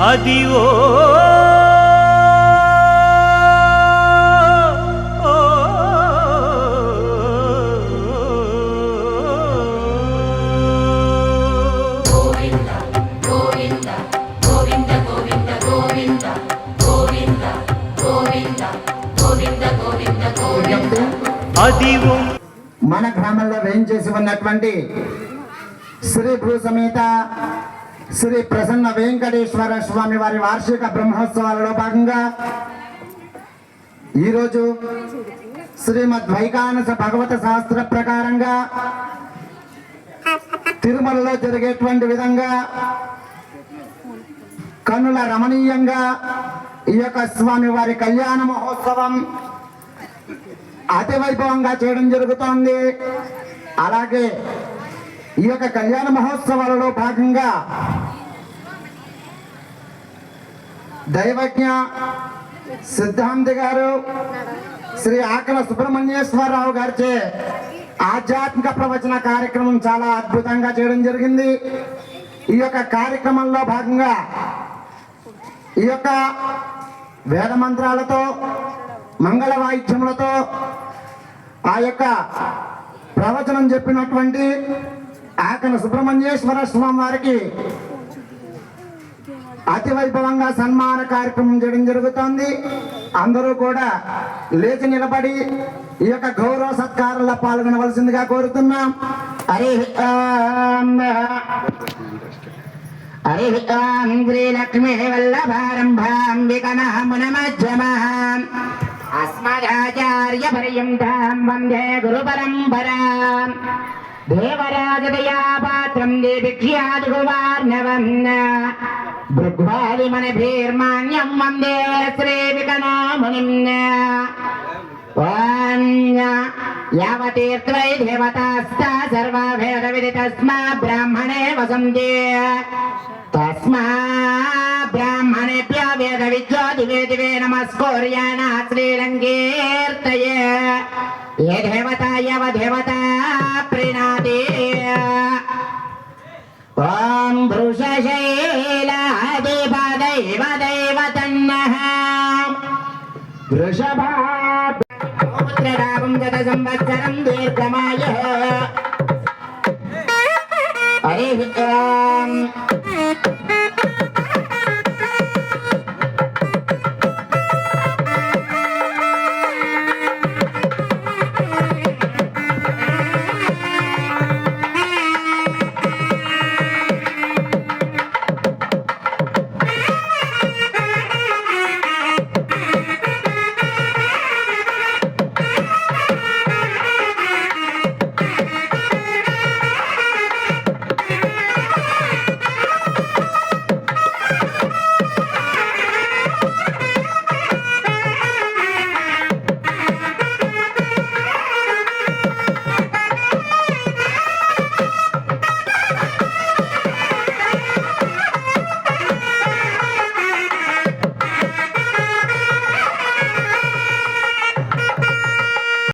అది ఓ మన గ్రామంలో వేయించేసి ఉన్నటువంటి శ్రీ భూ సమేత శ్రీ ప్రసన్న వెంకటేశ్వర స్వామి వారి వార్షిక బ్రహ్మోత్సవాలలో భాగంగా ఈరోజు శ్రీమద్ వైకానస భగవత శాస్త్ర ప్రకారంగా తిరుమలలో జరిగేటువంటి విధంగా కన్నుల రమణీయంగా ఈ యొక్క స్వామి వారి కళ్యాణ మహోత్సవం అతి వైభవంగా చేయడం జరుగుతోంది. అలాగే ఈ యొక్క కళ్యాణ మహోత్సవాలలో భాగంగా దైవజ్ఞ సిద్ధాంతి గారు శ్రీ ఆకల సుబ్రహ్మణ్యేశ్వరరావు గారిచే ఆధ్యాత్మిక ప్రవచన కార్యక్రమం చాలా అద్భుతంగా చేయడం జరిగింది. ఈ యొక్క కార్యక్రమంలో భాగంగా ఈ యొక్క వేద మంత్రాలతో మంగళ వాయిద్యములతో ఆ యొక్క ప్రవచనం చెప్పినటువంటి ఆకల సుబ్రహ్మణ్యేశ్వర స్వామి వారికి అతి వైభవంగా సన్మాన కార్యక్రమం చేయడం జరుగుతోంది. అందరూ కూడా లేచి నిలబడి ఈ యొక్క గౌరవ సత్కారంలో పాల్గొనవలసిందిగా కోరుతున్నాం. హరి ఓం. హరి ఓం శ్రీలక్ష్మీ వల్లభారంభాం అస్మదాచార్య పర్యంతాం వందే గురు పరంపరాం దేవరాజదయా పాత్రం దేవిక్ష్యాదిగువార్ణవం భృగ్వాదిమణిభిర్మాణ్యం వందే శ్రీ యావతీర్థై ఓం యావతీర్త్వై దేవతాస్తా సర్వా తస్మా బ్రాహ్మణే వసంతి తస్మా బ్రాహ్మణేభ్య వేద విద్యో దివే దివే నమస్కూర్యాణ శ్రీరంగీర్తయే ఏ దేవత యవ దేవతా ఓం వృషశైలాదిపదైవ దైవతన్నః వృషభాపుత్రరామం గత సంవత్సరం దీర్ఘమాయ హరి ఓం